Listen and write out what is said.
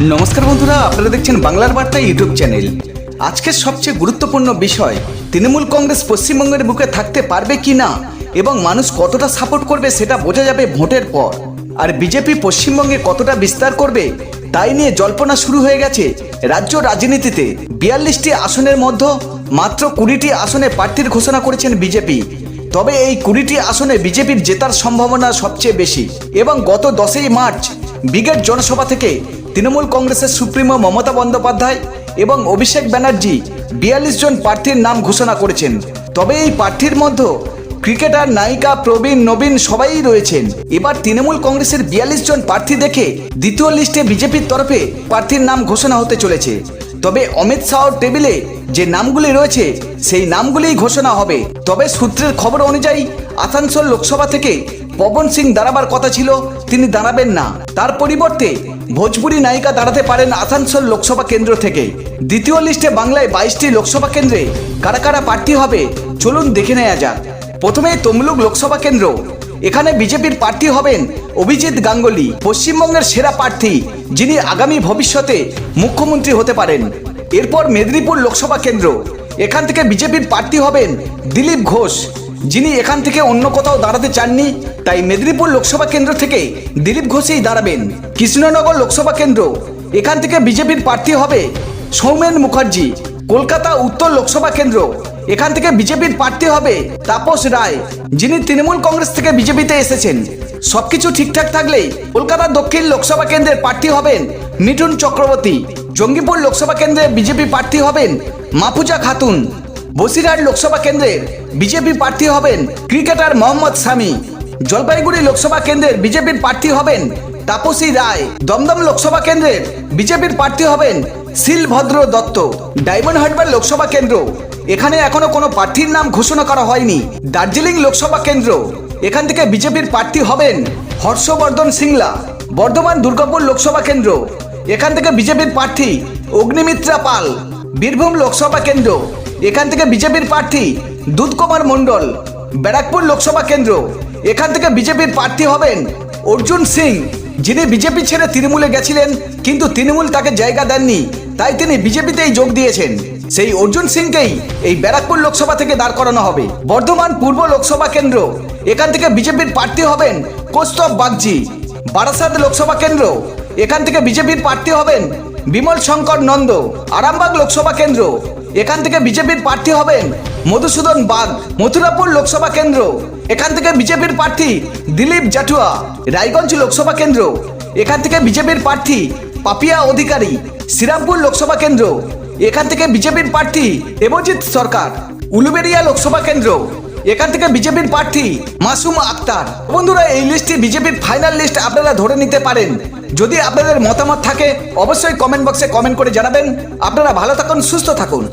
নমস্কার বন্ধুরা, আপনারা দেখছেন বাংলার বার্তা ইউটিউব চ্যানেল। আজকের সবচেয়ে গুরুত্বপূর্ণ বিষয়, তৃণমূল কংগ্রেস পশ্চিমবঙ্গের বুকে থাকতে পারবে কি না এবং মানুষ কতটা সাপোর্ট করবে সেটা বোঝা যাবে ভোটের পর। আর বিজেপি পশ্চিমবঙ্গে কতটা বিস্তার করবে, তাই নিয়ে জল্পনা শুরু হয়ে গেছে রাজ্য রাজনীতিতে। বিয়াল্লিশটি আসনের মধ্যে মাত্র কুড়িটি আসনে প্রার্থীর ঘোষণা করেছেন বিজেপি। তবে এই কুড়িটি আসনে বিজেপির জেতার সম্ভাবনা সবচেয়ে বেশি এবং গত দশই মার্চ ব্রিগেড জনসভা থেকে তৃণমূল কংগ্রেসের সুপ্রিমো মমতা বন্দ্যোপাধ্যায় এবং অভিষেক ব্যানার্জি বিয়াল্লিশ জন প্রার্থীর নাম ঘোষণা করেছেন। তবে এই প্রার্থীর মধ্যে ক্রিকেটার, নায়িকা, প্রবীণ, নবীন সবাই রয়েছেন। এবার তৃণমূল কংগ্রেসের বিয়াল্লিশ জন প্রার্থী দেখে দ্বিতীয় লিস্টে বিজেপির তরফে প্রার্থীর নাম ঘোষণা হতে চলেছে। তবে অমিত শাহর টেবিলে যে নামগুলি রয়েছে, সেই নামগুলিই ঘোষণা হবে। তবে সূত্রের খবর অনুযায়ী আসানসোল লোকসভা থেকে পবন সিং দাঁড়াবার কথা ছিল, তিনি দাঁড়াবেন না। তার পরিবর্তে ভোজপুরি নায়িকা দাঁড়াতে পারেন আসানসোল লোকসভা কেন্দ্র থেকে। দ্বিতীয় লিস্টে বাংলায় বাইশটি লোকসভা কেন্দ্রে কারা কারা প্রার্থী হবে, চলুন দেখে নেওয়া যাক। প্রথমে তমলুক লোকসভা কেন্দ্র। এখানে বিজেপির প্রার্থী হবেন অভিজিৎ গাঙ্গুলি, পশ্চিমবঙ্গের সেরা প্রার্থী, যিনি আগামী ভবিষ্যতে মুখ্যমন্ত্রী হতে পারেন। এরপর মেদিনীপুর লোকসভা কেন্দ্র। এখান থেকে বিজেপির প্রার্থী হবেন দিলীপ ঘোষ। যিনি এখান থেকে অন্য কোথাও দাঁড়াতে চাননি, তাই মেদিনীপুর লোকসভা কেন্দ্র থেকে দিলীপ ঘোষই দাঁড়াবেন। কৃষ্ণনগর লোকসভা কেন্দ্র, এখান থেকে বিজেপির প্রার্থী হবে সৌমেন মুখার্জি। কলকাতা উত্তর লোকসভা কেন্দ্র, এখান থেকে বিজেপির প্রার্থী হবে তাপস রায়, যিনি তৃণমূল কংগ্রেস থেকে বিজেপিতে এসেছেন। সবকিছু ঠিকঠাক থাকলেই কলকাতা দক্ষিণ লোকসভা কেন্দ্রের প্রার্থী হবেন মিঠুন চক্রবর্তী। জঙ্গিপুর লোকসভা কেন্দ্রে বিজেপি প্রার্থী হবেন মাপুজা খাতুন। বসিরহাট লোকসভা কেন্দ্রের বিজেপি প্রার্থী হবেন ক্রিকেটার মোহাম্মদ শামি। জলপাইগুড়ি লোকসভা কেন্দ্রের বিজেপির প্রার্থী হবেন তাপসী রায়। দমদম লোকসভা কেন্দ্রের বিজেপির প্রার্থী হবেন শিলভদ্র দত্ত। ডায়মন্ড হারবার লোকসভা কেন্দ্র। এখানে এখনও কোনো প্রার্থীর নাম ঘোষণা করা হয়নি। দার্জিলিং লোকসভা কেন্দ্র। এখান থেকে বিজেপির প্রার্থী হবেন হর্ষবর্ধন সিংলা। বর্ধমান দুর্গাপুর লোকসভা কেন্দ্র। এখান থেকে বিজেপির প্রার্থী অগ্নিমিত্রা পাল। বীরভূম লোকসভা কেন্দ্র। এখান থেকে বিজেপির প্রার্থী দুধকুমার মণ্ডল, ব্যারাকপুর লোকসভা কেন্দ্র। এখান থেকে বিজেপির প্রার্থী হবেন অর্জুন সিং, যিনি বিজেপি ছেড়ে তৃণমূলে গেছিলেন, কিন্তু তৃণমূল তাকে জায়গা দেননি, তাই তিনি বিজেপিতেই যোগ দিয়েছেন। সেই অর্জুন সিংকেই এই ব্যারাকপুর লোকসভা থেকে দাঁড় করানো হবে। বর্ধমান পূর্ব লোকসভা কেন্দ্র। এখান থেকে বিজেপির প্রার্থী হবেন কৌস্তব বাগজি বারাসাত লোকসভা কেন্দ্র। এখান থেকে বিজেপির প্রার্থী হবেন বিমল শঙ্কর নন্দ। আরামবাগ লোকসভা কেন্দ্র। এখান থেকে বিজেপির প্রার্থী হবেন মধুসূদন বাগ, মথুরাপুর লোকসভা কেন্দ্র। এখান থেকে বিজেপির প্রার্থী দিলীপ জাটুয়া, রায়গঞ্জ লোকসভা কেন্দ্র। এখান থেকে বিজেপির প্রার্থী পাপিয়া অধিকারী, শ্রীরামপুর লোকসভা কেন্দ্র। এখান থেকে বিজেপির প্রার্থী দেবজিৎ সরকার উলুবেরিয়া লোকসভা কেন্দ্র। এখান থেকে বিজেপির প্রার্থী মাসুম আক্তার। বন্ধুরা, এই লিস্টটি বিজেপির ফাইনাল লিস্ট আপনারা ধরে নিতে পারেন। যদি আপনাদের মতামত থাকে, অবশ্যই কমেন্ট বক্সে কমেন্ট করে জানাবেন। আপনারা ভালো থাকুন, সুস্থ থাকুন।